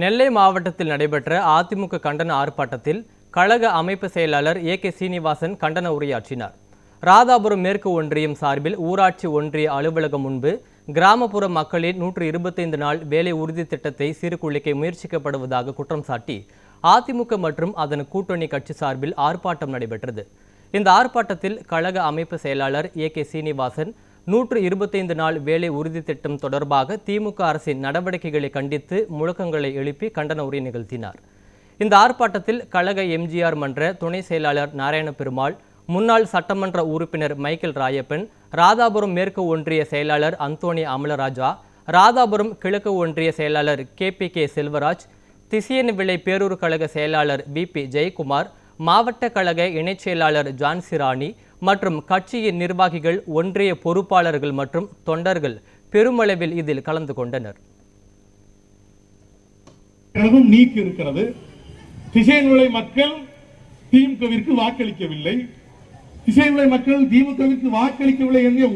நெல்லை மாவட்டத்தில் நடைபெற்ற அதிமுக கண்டன ஆர்ப்பாட்டத்தில் கழக அமைப்பு செயலாளர் ஏ கே சீனிவாசன் கண்டன உரையாற்றினார். ராதாபுரம் மேற்கு ஒன்றியம் சார்பில் ஊராட்சி ஒன்றிய அலுவலகம் முன்பு கிராமப்புற மக்களின் நூற்று இருபத்தைந்து நாள் வேலை உறுதி திட்டத்தை சீர்குலைக்க முயற்சிக்கப்படுவதாக குற்றம் சாட்டி அதிமுக மற்றும் அதன் கூட்டணி கட்சி சார்பில் ஆர்ப்பாட்டம் நடைபெற்றது. இந்த ஆர்ப்பாட்டத்தில் கழக அமைப்பு செயலாளர் ஏ கே சீனிவாசன் நூற்று இருபத்தைந்து நாள் வேலை உறுதி திட்டம் தொடர்பாக திமுக அரசின் நடவடிக்கைகளை கண்டித்து முழக்கங்களை எழுப்பி கண்டன உரை நிகழ்த்தினார். இந்த ஆர்ப்பாட்டத்தில் கழக எம்ஜிஆர் மன்ற துணை செயலாளர் நாராயண பெருமாள் முன்னாள் சட்டமன்ற உறுப்பினர் மைக்கேல் ராயப்பன் ராதாபுரம் மேற்கு ஒன்றிய செயலாளர் அந்தோணி அமலராஜா ராதாபுரம் கிழக்கு ஒன்றிய செயலாளர் K P K Selvaraj Thisayanvilai Perur கழக செயலாளர் பி பி ஜெயக்குமார் மாவட்ட கழக இணைச் செயலாளர் ஜான்சிராணி மற்றும் கட்சியின் நிர்வாகிகள் ஒன்றிய பொறுப்பாளர்கள் மற்றும் தொண்டர்கள் பெருமளவில் இதில் கலந்து கொண்டனர். நீக்கு இருக்கிறது. திசைநிலை மக்கள் திமுகவிற்கு வாக்களிக்கவில்லை. திசைநிலை மக்கள் திமுகவிற்கு வாக்களிக்கவில்லை என்கிற